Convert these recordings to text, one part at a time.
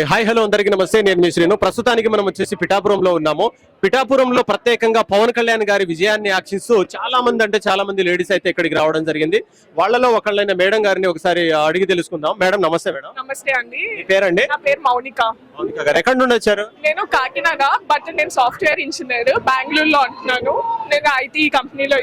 Hi hello అందరికీ నమస్తే నేను మీ శ్రీను. ప్రస్తుతానికి మనం వచ్చేసి పిఠాపురంలో ఉన్నాము. పిఠాపురంలో ప్రత్యేకంగా పవన్ కళ్యాణ్ గారి విజయాన్ని ఆశిస్తూ చాలా మంది అంటే చాలా మంది లేడీస్ అయితే ఇక్కడికి రావడం జరిగింది. వాళ్ళలో ఒకళ్ళైన మేడం గారిని ఒకసారి అడిగి తెలుసుకుందాం. మేడం నమస్తే మేడం. నమస్తే అండి. పేరండి? నా పేరు మౌనిక. మౌనిక గారు. ఎక్కడి నుండి వచ్చారు? నేను కాకినాడ బట్ నేను సాఫ్ట్వేర్ ఇంజనీర్ బెంగళూరులో ఉంటున్నాను. నేను ఐటీ కంపెనీలో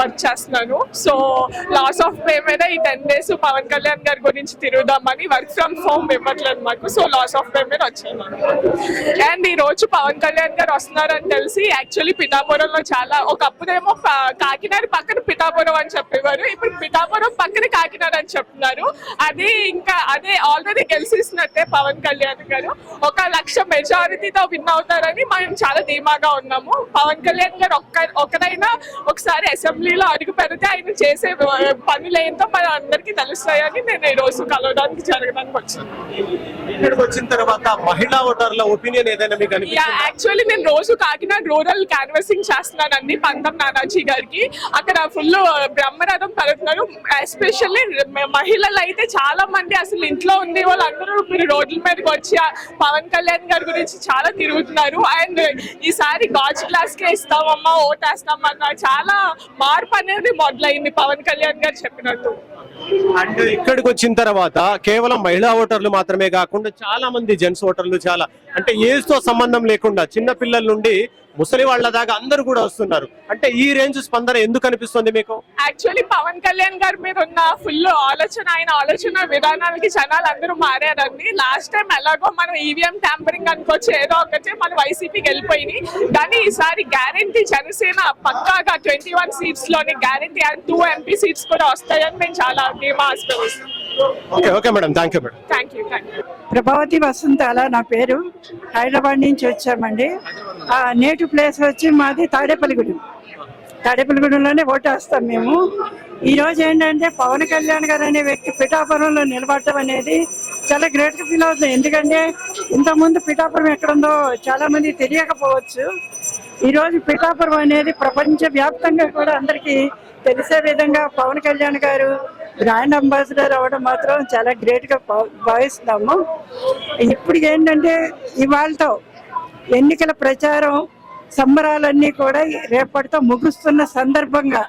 వర్క్ చేస్తున్నాను. సో లాస్ ఆఫ్ పే మీద ఈ టెన్ డేస్ పవన్ కళ్యాణ్ గారి గురించి తిరుగుదామని వర్క్ ఫ్రమ్ హోమ్ ఇవ్వట్లేదు మాకు. సో లాస్ ఆఫ్ పే మీద వచ్చాను. అండ్ ఈ రోజు పవన్ కళ్యాణ్ గారు వస్తున్నారని తెలిసి యాక్చువల్లీ పిఠాపురంలో చాలా ఒకప్పుడేమో కాకినాడ పక్కన పిఠాపురం అని చెప్పేవారు. ఇప్పుడు పిఠాపురం పక్కన కాకినాడ అని చెప్తున్నారు. అది ఇంకా అదే ఆల్రెడీ గెలిచిస్తున్నట్టే పవన్ కళ్యాణ్ గారు. ఒక లక్ష మెజారిటీతో విన్ అవుతారని మనం చాలా ధీమాగా ఉన్నాము. పవన్ కళ్యాణ్ గారు ఒక్క ఒకరైనా ఒకసారి అసెంబ్లీలో అడుగు పెడితే ఆయన చేసే పనులు ఏంటో మన అందరికీ తెలుస్తాయని నేను ఈ రోజు కలవడానికి జరగడానికి వచ్చాను. ఇక్కడికి వచ్చిన తర్వాత మహిళా ఓటర్ల ఒపీనియన్ ఏదైనా మీకు యాక్చువల్లీ నేను రోజు కాకినాడ రూరల్ క్యాన్వసింగ్ చేస్తున్నానండి పంతం నానాజీ గారికి. అక్కడ ఫుల్ బ్రహ్మరథం కలుగుతున్నారు ఎస్పెషల్లీ మహిళలు అయితే చాలా మంది అసలు ఇంట్లో ఉండే వాళ్ళందరూ మీరు రోడ్ల మీదకి వచ్చి పవన్ కళ్యాణ్ గారి గురించి చాలా తిరుగుతున్నారు. అండ్ ఈసారి గాజ్ గ్లాస్కే ఇస్తామమ్మా ఓటేస్తామన్నా చాలా మార్పు అనేది మొదలైంది పవన్ కళ్యాణ్ గారు చెప్పినట్టు. అండ్ ఇక్కడికి వచ్చిన తర్వాత కేవలం మహిళా ఓటర్లు మాత్రమే కాకుండా చాలా మంది జెంట్స్ ఓటర్లు చాలా అంటే ఏజ్తో సంబంధం లేకుండా చిన్న పిల్లల నుండి ముసలి వాళ్ళ దాకా అందరూ కూడా వస్తున్నారు. అంటే ఈ రేంజ్ స్పందన ఎందుకు అనిపిస్తుంది మీకు? యాక్చువల్లీ పవన్ కళ్యాణ్ గారి మీద ఉన్న ఫుల్ ఆలోచన ఆయన ఆలోచన విధానాలకి జనాలు అందరూ మారారండి. లాస్ట్ టైం ఎలాగో మనం ఈవీఎం ట్యాంపరింగ్ అనుకోవచ్చు ఏదో ఒకటి మన వైసీపీకి వెళ్ళిపోయింది కానీ ఈసారి గ్యారంటీ జనసేన పక్కాగా twenty one సీట్స్లోని guarantee and two MP seats కూడా వస్తాయని మేము చాలా ధీమా okay okay madam thank you madam thank you thank you Prabhavati Vasanthala నా పేరు. హైదరాబాద్ నుంచి వచ్చామండి. ఆ నేటివ్ ప్లేస్ వచ్చి మాది తాడేపల్లిగూడెం. తాడేపల్లిగూడెంలోనే ఓటేస్తాం మేము. ఈరోజు ఏంటంటే పవన్ కళ్యాణ్ గారు అనే వ్యక్తి పిఠాపురంలో నిలబడటం అనేది చాలా గ్రేట్గా ఫీల్ అవుతుంది. ఎందుకంటే ఇంతకుముందు పిఠాపురం ఎక్కడుందో చాలామంది తెలియకపోవచ్చు. ఈరోజు పిఠాపురం అనేది ప్రపంచ వ్యాప్తంగా కూడా అందరికీ తెలిసే విధంగా పవన్ కళ్యాణ్ గారు బ్రాండ్ అంబాసిడర్ అవ్వడం మాత్రం చాలా గ్రేట్గా భావిస్తున్నాము. ఇప్పుడు ఏంటంటే ఇవాళతో ఎన్నికల ప్రచారం సంబరాలన్నీ కూడా రేపటితో ముగుస్తున్న సందర్భంగా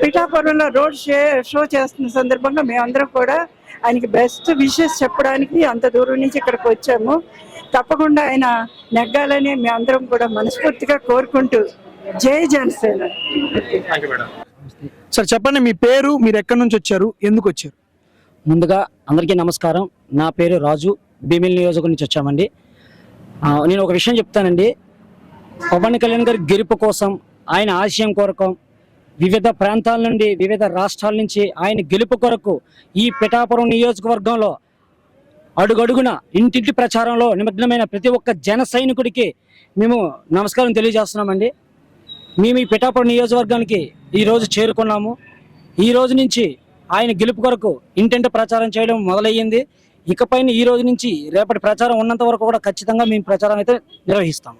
పిఠాపురంలో రోడ్ షే షో చేస్తున్న సందర్భంగా మేమందరం కూడా ఆయనకి బెస్ట్ విషెస్ చెప్పడానికి అంత దూరం నుంచి ఇక్కడికి వచ్చాము. తప్పకుండా ఆయన నెగ్గాలని మేమందరం కూడా మనస్ఫూర్తిగా కోరుకుంటూ జై జనసేన. సార్ చెప్పండి మీ పేరు మీరు ఎక్కడి నుంచి వచ్చారు ఎందుకు వచ్చారు? ముందుగా అందరికీ నమస్కారం. నా పేరు రాజు భీమిల్ నియోజకవర్గం నుంచి వచ్చామండి. నేను ఒక విషయం చెప్తానండి. పవన్ కళ్యాణ్ గారి గెలుపు కోసం ఆయన ఆశయం కొరకు వివిధ ప్రాంతాల నుండి వివిధ రాష్ట్రాల నుంచి ఆయన గెలుపు కొరకు ఈ పిఠాపురం నియోజకవర్గంలో అడుగడుగున ఇంటింటి ప్రచారంలో నిమగ్నమైన ప్రతి ఒక్క జన సైనికుడికి మేము నమస్కారం తెలియజేస్తున్నామండి. మేము ఈ పిఠాపురం నియోజకవర్గానికి ఈ రోజు చేరుకున్నాము. ఈ రోజు నుంచి ఆయన గెలుపు కొరకు ఇంటింటి ప్రచారం చేయడం మొదలయ్యింది. ఇకపైన ఈ రోజు నుంచి రేపటి ప్రచారం ఉన్నంత వరకు కూడా ఖచ్చితంగా మేము ప్రచారం అయితే నిర్వహిస్తాం.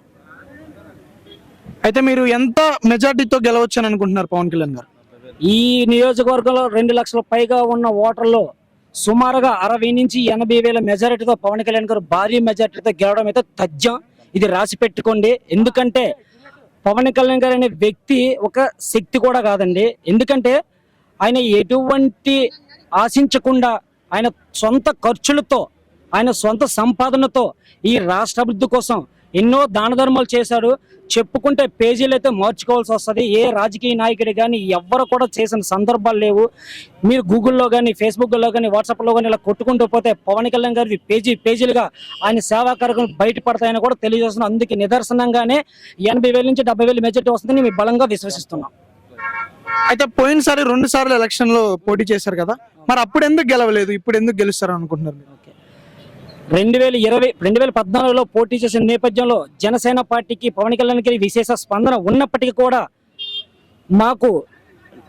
అయితే మీరు ఎంత మెజార్టీతో గెలవచ్చు అని అనుకుంటున్నారు పవన్ కళ్యాణ్ గారు? ఈ నియోజకవర్గంలో రెండు లక్షల పైగా ఉన్న ఓటర్లు సుమారుగా అరవై నుంచి ఎనభై వేల మెజారిటీతో పవన్ కళ్యాణ్ గారు భారీ మెజారిటీతో గెలవడం అయితే తథ్యం. ఇది రాసి పెట్టుకోండి. ఎందుకంటే పవన్ కళ్యాణ్ గారు అనే వ్యక్తి ఒక శక్తి కూడా కాదండి. ఎందుకంటే ఆయన ఎటువంటి ఆశించకుండా ఆయన సొంత ఖర్చులతో ఆయన సొంత సంపాదనతో ఈ రాష్ట్ర అభివృద్ధి కోసం ఎన్నో దాన ధర్మాలు చేశాడు. చెప్పుకుంటే పేజీలు అయితే మార్చుకోవాల్సి వస్తుంది. ఏ రాజకీయ నాయకుడు కానీ ఎవ్వరు కూడా చేసిన సందర్భాలు లేవు. మీరు గూగుల్లో కానీ ఫేస్బుక్లో కానీ వాట్సాప్లో కానీ ఇలా కొట్టుకుంటూ పోతే పవన్ కళ్యాణ్ గారి పేజీ పేజీలుగా ఆయన సేవా కార్యక్రమం బయటపడతాయని కూడా తెలియజేస్తున్నాం. అందుకే నిదర్శనంగానే ఎనభై వేల నుంచి డెబ్బై వేలు మెజార్టీ వస్తుందని మేము బలంగా విశ్వసిస్తున్నాం. అయితే పోయినసారి రెండు సార్లు ఎలక్షన్లో పోటీ చేశారు కదా. మరి అప్పుడు ఎందుకు గెలవలేదు? ఇప్పుడు ఎందుకు గెలుస్తారు అనుకుంటున్నారు మీరు? రెండు వేల ఇరవై రెండు వేల పద్నాలుగులో పోటీ చేసిన నేపథ్యంలో జనసేన పార్టీకి పవన్ కళ్యాణ్కి విశేష స్పందన ఉన్నప్పటికీ కూడా మాకు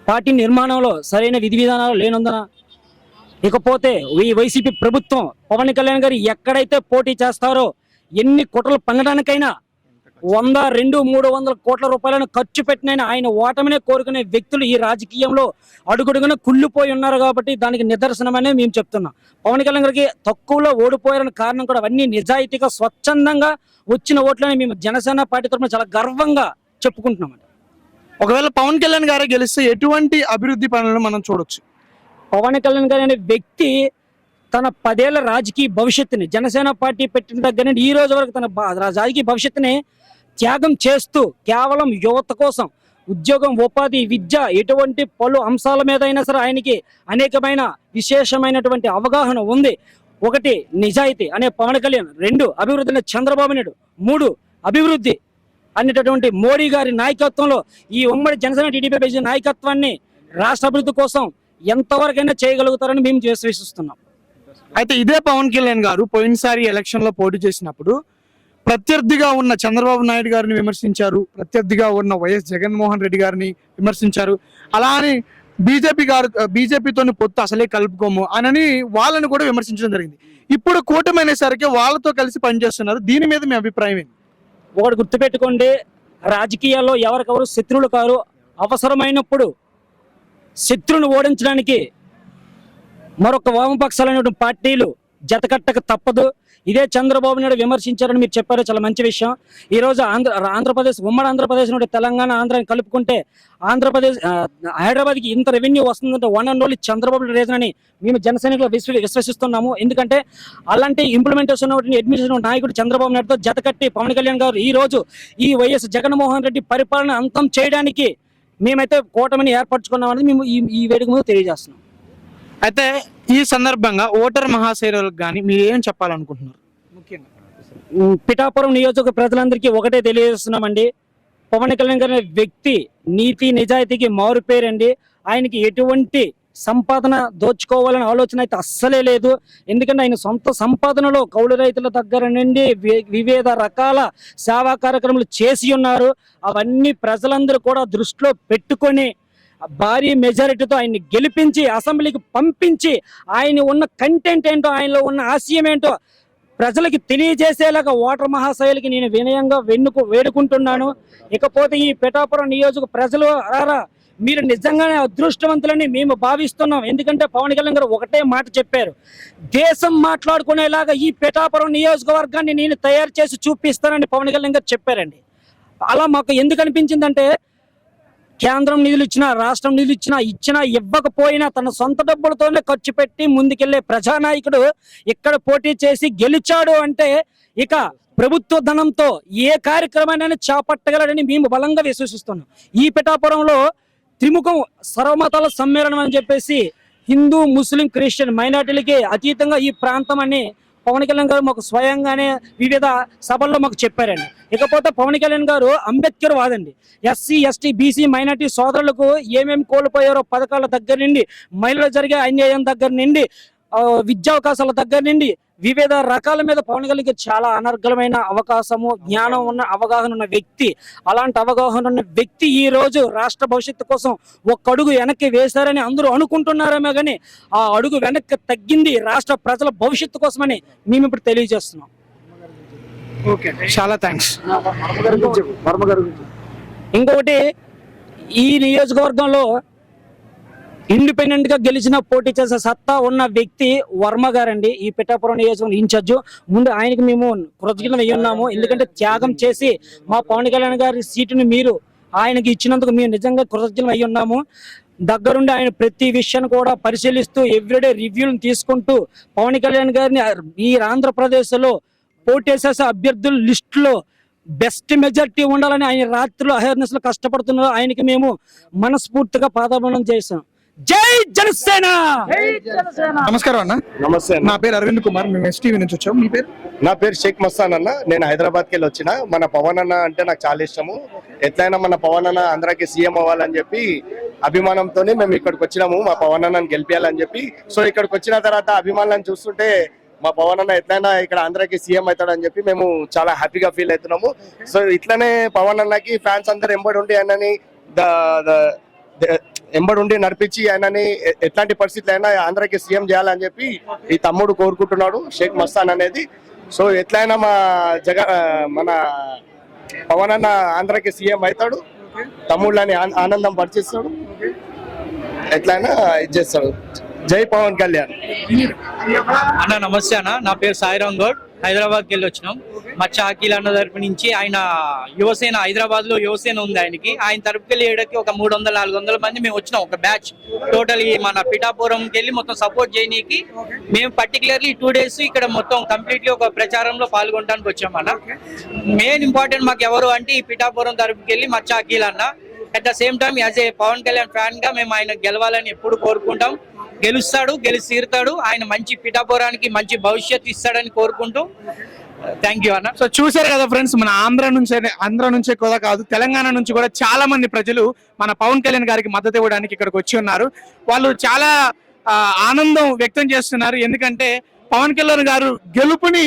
పార్టీ నిర్మాణంలో సరైన విధి విధానాలు లేనందున ఇకపోతే ఈ వైసీపీ ప్రభుత్వం పవన్ కళ్యాణ్ గారు ఎక్కడైతే పోటీ చేస్తారో ఎన్ని కుట్రలు పన్నడానికైనా వంద రెండు మూడు వందల కోట్ల రూపాయలను ఖర్చు పెట్టిన ఆయన ఓటమినే కోరుకునే వ్యక్తులు ఈ రాజకీయంలో అడుగడుగున కుళ్ళిపోయి ఉన్నారు కాబట్టి దానికి నిదర్శనమనే మేము చెప్తున్నాం. పవన్ కళ్యాణ్ గారికి తక్కువలో ఓడిపోయారని కారణం కూడా అవన్నీ నిజాయితీగా స్వచ్ఛందంగా వచ్చిన ఓట్లని మేము జనసేన పార్టీ తరఫున చాలా గర్వంగా చెప్పుకుంటున్నాం ఒకవేళ పవన్ కళ్యాణ్ గారే గెలిస్తే ఎటువంటి అభివృద్ధి పనులను మనం చూడొచ్చు? పవన్ కళ్యాణ్ గారు అనే వ్యక్తి తన పదేళ్ళ రాజకీయ భవిష్యత్తుని జనసేన పార్టీ పెట్టిన దగ్గర నుండి ఈ రోజు వరకు తన రాజకీయ భవిష్యత్తుని త్యాగం చేస్తూ కేవలం యువత కోసం ఉద్యోగం ఉపాధి విద్య ఎటువంటి పలు అంశాల మీద అయినా సరే ఆయనకి అనేకమైన విశేషమైనటువంటి అవగాహన ఉంది. ఒకటి నిజాయితీ అనే పవన్ కళ్యాణ్ రెండు అభివృద్ధి అనే చంద్రబాబు నాయుడు మూడు అభివృద్ధి అనేటటువంటి మోడీ గారి నాయకత్వంలో ఈ ఉమ్మడి జనసేన టీడీపీ నాయకత్వాన్ని రాష్ట్ర అభివృద్ధి కోసం ఎంతవరకైనా చేయగలుగుతారని మేము విశ్వసిస్తున్నాం. అయితే ఇదే పవన్ కళ్యాణ్ గారు పోయినసారి ఎలక్షన్లో పోటీ చేసినప్పుడు ప్రత్యర్థిగా ఉన్న చంద్రబాబు నాయుడు గారిని విమర్శించారు ప్రత్యర్థిగా ఉన్న వైఎస్ జగన్మోహన్ రెడ్డి గారిని విమర్శించారు. అలా అని బీజేపీ గారు బీజేపీతో పొత్తు అసలే కలుపుకోము అని వాళ్ళని కూడా విమర్శించడం జరిగింది. ఇప్పుడు కూటమి అనేసరికి వాళ్ళతో కలిసి పనిచేస్తున్నారు. దీని మీద మీ అభిప్రాయం ఏంటి? ఒకటి గుర్తుపెట్టుకోండి రాజకీయాల్లో ఎవరికెవరు శత్రువులు కారు అవసరమైనప్పుడు శత్రువును ఓడించడానికి మరొక వామపక్షాలైనటువంటి పార్టీలు జతకట్టక తప్పదు. ఇదే చంద్రబాబు నాయుడు విమర్శించారని మీరు చెప్పారు చాలా మంచి విషయం. ఈ రోజు ఆంధ్ర ఆంధ్రప్రదేశ్ ఉమ్మడి ఆంధ్రప్రదేశ్ నుండి తెలంగాణ ఆంధ్రాని కలుపుకుంటే ఆంధ్రప్రదేశ్ హైదరాబాద్కి ఇంత రెవెన్యూ వస్తుందంటే one and only Chandrababu reason అని మేము జనసైనికులు విశ్వ విశ్వసిస్తున్నాము. ఎందుకంటే అలాంటి ఇంప్లిమెంటేషన్ అడ్మినిస్ట్రేషన్ నాయకుడు చంద్రబాబు నాయుడుతో జతకట్టి పవన్ కళ్యాణ్ గారు ఈ రోజు ఈ వైఎస్ జగన్మోహన్ రెడ్డి పరిపాలన అంతం చేయడానికి మేమైతే కూటమిని ఏర్పరచుకున్నామని మేము ఈ ఈ వేడుక ముందు తెలియజేస్తున్నాం. అయితే ఈ సందర్భంగా ఓటర్ మహాశైలకు కానీ మీరు ఏం చెప్పాలనుకుంటున్నారు? ముఖ్యంగా పిఠాపురం నియోజక ప్రజలందరికీ ఒకటే తెలియజేస్తున్నామండి. పవన్ కళ్యాణ్ గారి వ్యక్తి నీతి నిజాయితీకి మారు పేరండి. ఆయనకి ఎటువంటి సంపాదన దోచుకోవాలనే ఆలోచన అయితే అస్సలే లేదు. ఎందుకంటే ఆయన సొంత సంపాదనలో కౌలు రైతుల దగ్గర నుండి వి- వివిధ రకాల సేవా కార్యక్రమాలు చేసి ఉన్నారు. అవన్నీ ప్రజలందరూ కూడా దృష్టిలో పెట్టుకొని భారీ మెజారిటీతో ఆయన్ని గెలిపించి అసెంబ్లీకి పంపించి ఆయన ఉన్న కంటెంట్ ఏంటో ఆయనలో ఉన్న ఆశయం ఏంటో ప్రజలకి తెలియజేసేలాగా ఓటర్ మహాశైలికి నేను వినయంగా వెన్నుకు వేడుకుంటున్నాను. ఇకపోతే ఈ పిఠాపురం నియోజక ప్రజలు రారా మీరు నిజంగానే అదృష్టవంతులని మేము భావిస్తున్నాం. ఎందుకంటే పవన్ కళ్యాణ్ గారు ఒకటే మాట చెప్పారు. దేశం మాట్లాడుకునేలాగా ఈ పిఠాపురం నియోజకవర్గాన్ని నేను తయారు చేసి చూపిస్తానని పవన్ కళ్యాణ్ గారు చెప్పారండి. అలా మాకు ఎందుకు అనిపించిందంటే కేంద్రం నిధులు ఇచ్చినా రాష్ట్రం నిధులు ఇచ్చినా ఇచ్చినా ఇవ్వకపోయినా తన సొంత డబ్బులతోనే ఖర్చు పెట్టి ముందుకెళ్ళే ప్రజానాయకుడు ఇక్కడ పోటీ చేసి గెలిచాడు అంటే ఇక ప్రభుత్వ ధనంతో ఏ కార్యక్రమాన్ని చేపట్టగలడని మేము బలంగా విశ్వసిస్తున్నాం. ఈ పిఠాపురంలో త్రిముఖం సర్వమతాల సమ్మేళనం అని చెప్పేసి హిందూ ముస్లిం క్రిస్టియన్ మైనార్టీలకి అతీతంగా ఈ ప్రాంతం అని పవన్ కళ్యాణ్ గారు మాకు స్వయంగానే వివిధ సభల్లో మాకు చెప్పారండి. ఇకపోతే పవన్ కళ్యాణ్ గారు అంబేద్కర్ వాదండి. ఎస్సీ ఎస్టీ బీసీ మైనార్టీ సోదరులకు ఏమేమి కోల్పోయారో పథకాల దగ్గర నుండి మహిళలు జరిగే అన్యాయం దగ్గర నుండి విద్యావకాశాల దగ్గర నుండి వివిధ రకాల మీద పవన్ కళ్యాణ్ గారు చాలా అనర్గళమైన అవకాశము జ్ఞానం ఉన్న అవగాహన ఉన్న వ్యక్తి. అలాంటి అవగాహన ఉన్న వ్యక్తి ఈ రోజు రాష్ట్ర భవిష్యత్తు కోసం ఒక్క అడుగు వెనక్కి వేశారని అందరూ అనుకుంటున్నారేమో కానీ ఆ అడుగు వెనక్కి తగ్గింది రాష్ట్ర ప్రజల భవిష్యత్తు కోసమని మేము ఇప్పుడు తెలియజేస్తున్నాం. ఓకే చాలా థ్యాంక్స్ ఇంకొకటి ఈ నియోజకవర్గంలో ఇండిపెండెంట్గా గెలిచిన పోటీ చేసే సత్తా ఉన్న వ్యక్తి వర్మ గారండి. ఈ పిఠాపురం నియోజకవర్గం ఇన్ఛార్జ్. ముందు ఆయనకి మేము కృతజ్ఞత అయ్యున్నాము ఎందుకంటే త్యాగం చేసి మా పవన్ కళ్యాణ్ గారి సీటుని మీరు ఆయనకి ఇచ్చినందుకు మేము నిజంగా కృతజ్ఞత అయ్యి ఉన్నాము దగ్గరుండి ఆయన ప్రతి విషయాన్ని కూడా పరిశీలిస్తూ ఎవ్రీడే రివ్యూలను తీసుకుంటూ పవన్ కళ్యాణ్ గారిని ఈ ఆంధ్రప్రదేశ్లో పోటీ చేసే అభ్యర్థుల లిస్టులో బెస్ట్ మెజార్టీ ఉండాలని ఆయన రాత్రులు అహర్నెస్లో కష్టపడుతున్నారు. ఆయనకి మేము మనస్ఫూర్తిగా పాదాభనం చేశాం. జై జనసేన! నమస్కారం అన్న. నమస్తే. నా పేరు అరవింద్ కుమార్ మేము ఎస్టీవీ నుంచి వచ్చాం మీ పేరు? నా పేరు షేక్ మస్తాన్ అన్న. నేను హైదరాబాద్కి వెళ్ళి వచ్చిన. మన పవన్ అన్న అంటే నాకు చాలా ఇష్టము. ఎట్లయినా మన పవన్ అన్న అందరికి సీఎం అవ్వాలని చెప్పి అభిమానంతో మేము ఇక్కడికి వచ్చినాము. మా పవన్ అన్నని గెలిపించాలని చెప్పి. సో ఇక్కడికి వచ్చిన తర్వాత అభిమానులను చూస్తుంటే మా పవన్ అన్న ఎట్లయినా ఇక్కడ అందరికి సీఎం అవుతాడని చెప్పి మేము చాలా హ్యాపీగా ఫీల్ అవుతున్నాము. సో ఇట్లనే పవన్ అన్నకి ఫ్యాన్స్ అందరు ఎంబడి ఉండి ఆయనని ద- ఎంబడి ఉండి నడిపించి ఆయనని ఎట్లాంటి పరిస్థితులు అయినా అందరికి సీఎం చేయాలని చెప్పి ఈ తమ్ముడు కోరుకుంటున్నాడు షేక్ మస్తాన్ అనేది. సో ఎట్లయినా మా జగ మన పవన్ అన్న ఆంధ్రాకి సీఎం అవుతాడు తమ్ముళ్ళని ఆనందం పరిచిస్తాడు. ఎట్లయినా ఇది చేస్తాడు. జై పవన్ కళ్యాణ్. అన్న నమస్తే అన్న. నా పేరు సాయిరామ్ గౌడ్. హైదరాబాద్కి వెళ్ళి వచ్చినాం. మా చాకీల్ అన్న తరపు నుంచి ఆయన యువసేన హైదరాబాద్లో యువసేన ఉంది ఆయనకి. ఆయన తరపుకి వెళ్ళి ఏడకి ఒక మూడు వందల నాలుగు వందల మంది మేము వచ్చినాం ఒక బ్యాచ్. టోటల్ మన పిఠాపురంకి వెళ్ళి మొత్తం సపోర్ట్ చేయడానికి మేము పర్టికులర్లీ టూ డేస్ ఇక్కడ మొత్తం కంప్లీట్లీ ఒక ప్రచారంలో పాల్గొనడానికి వచ్చాం అన్న. మెయిన్ ఇంపార్టెంట్ మాకు ఎవరు అంటే ఈ పిఠాపురం తరపుకి వెళ్ళి మా చాకీల్ అన్న. At the same time as a Pawan Kalyan ఫ్యాన్గా మేము ఆయన గెలవాలని ఎప్పుడు కోరుకుంటాం. గెలుస్తాడు గెలిచి తీరుతాడు. ఆయన మంచి పిఠాపురానికి మంచి భవిష్యత్తు ఇస్తాడని కోరుకుంటూ uh, థ్యాంక్ యూ అన్న. సో చూశారు కదా ఫ్రెండ్స్ మన ఆంధ్ర నుంచే ఆంధ్ర నుంచే కూడా కాదు తెలంగాణ నుంచి కూడా చాలా మంది ప్రజలు మన పవన్ కళ్యాణ్ గారికి మద్దతు ఇవ్వడానికి ఇక్కడికి వచ్చి ఉన్నారు. వాళ్ళు చాలా ఆనందం వ్యక్తం చేస్తున్నారు. ఎందుకంటే పవన్ కళ్యాణ్ గారు గెలుపుని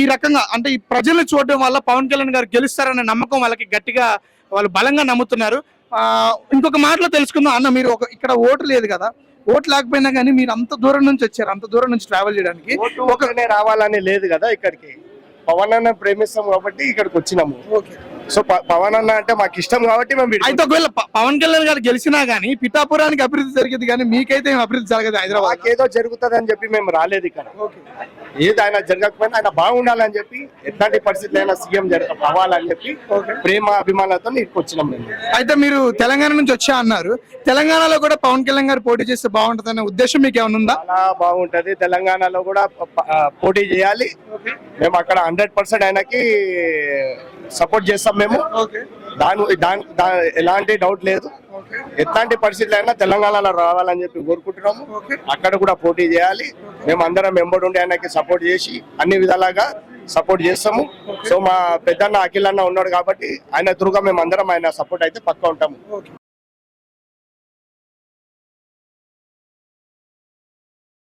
ఈ రకంగా అంటే ఈ ప్రజలు చూడడం వల్ల పవన్ కళ్యాణ్ గారు గెలుస్తారనే నమ్మకం వాళ్ళకి గట్టిగా వాళ్ళు బలంగా నమ్ముతున్నారు. ఇంకొక మాటలో తెలుసుకుందాం. అన్న మీరు ఒక ఇక్కడ ఓటు లేదు కదా. ఓటు లేకపోయినా కానీ మీరు అంత దూరం నుంచి వచ్చారు అంత దూరం నుంచి ట్రావెల్ చేయడానికి. ఒకనే రావాలని లేదు కదా ఇక్కడికి. పవన్ అన్న ప్రేమిస్తాం కాబట్టి ఇక్కడికి వచ్చినాము. సో పవన్ అన్న అంటే మాకు ఇష్టం కాబట్టి మేము అయితే ఒకవేళ పవన్ కళ్యాణ్ గారు గెలిచినా గానీ పిఠాపురానికి అభివృద్ధి జరిగేది కానీ మీకైతే ఏం అభివృద్ధి జరగదు హైదరాబాద్ మాకేదో జరుగుతుంది అని చెప్పి మేము రాలేదు ఇక్కడ. ఏది ఆయన జరగకపోయినా ఆయన బాగుండాలని చెప్పి ఎట్లాంటి పరిస్థితులు అయినా సీఎం అవ్వాలని చెప్పి ప్రేమ అభిమానాలతో ఇక్కడికి వచ్చినాం మేము. అయితే మీరు తెలంగాణ నుంచి వచ్చా అన్నారు. తెలంగాణలో కూడా పవన్ కళ్యాణ్ గారు పోటీ చేస్తే బాగుంటుందనే ఉద్దేశం మీకు ఏమైనా ఉందా? చాలా బాగుంటది. తెలంగాణలో కూడా పోటీ చేయాలి. మేము అక్కడ హండ్రెడ్ పర్సెంట్ ఆయనకి సపోర్ట్ చేస్తాం మేము. దాని దాని ఎలాంటి డౌట్ లేదు. ఎట్లాంటి పరిస్థితులు అయినా తెలంగాణలో రావాలని చెప్పి కోరుకుంటున్నాము అక్కడ కూడా పోటీ చేయాలి. మేము అందరం వెంబడి ఉండి ఆయనకి సపోర్ట్ చేసి అన్ని విధాలుగా సపోర్ట్ చేస్తాము. సో మా పెద్దన్న అఖిల్ అన్న ఉన్నాడు కాబట్టి ఆయన త్రూగా మేము అందరం ఆయన సపోర్ట్ అయితే పక్కా ఉంటాము.